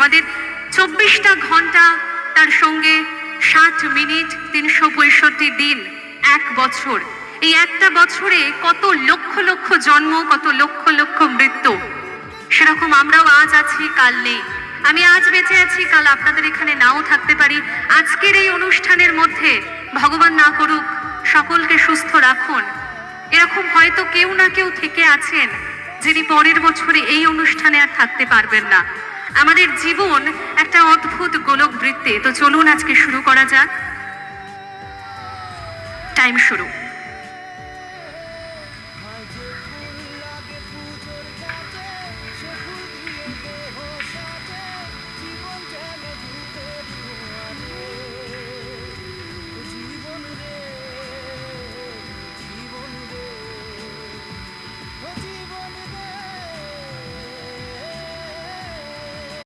আমাদের চব্বিশটা ঘণ্টা তার সঙ্গে ষাট মিনিট তিনশো পঁয়ষট্টি দিন, এক বছর। এই একটা বছরে কত লক্ষ লক্ষ জন্ম, কত লক্ষ লক্ষ মৃত্যু। সেরকম আমরাও আজ আছি, কাল নেই। আমি আজ বেঁচে আছি, কাল আপনাদের এখানে নাও থাকতে পারি। আজকের এই অনুষ্ঠানের মধ্যে ভগবান না করুক, সকলকে সুস্থ রাখুন। এরকম হয়তো কেউ না কেউ থেকে আছেন। যিনি পরের বছরে এই অনুষ্ঠানে আর থাকতে পারবেন না। আমাদের জীবন একটা অদ্ভুত গোলক বৃত্তে তো চলুন আজকে শুরু করা যাক। টাইম শুরু।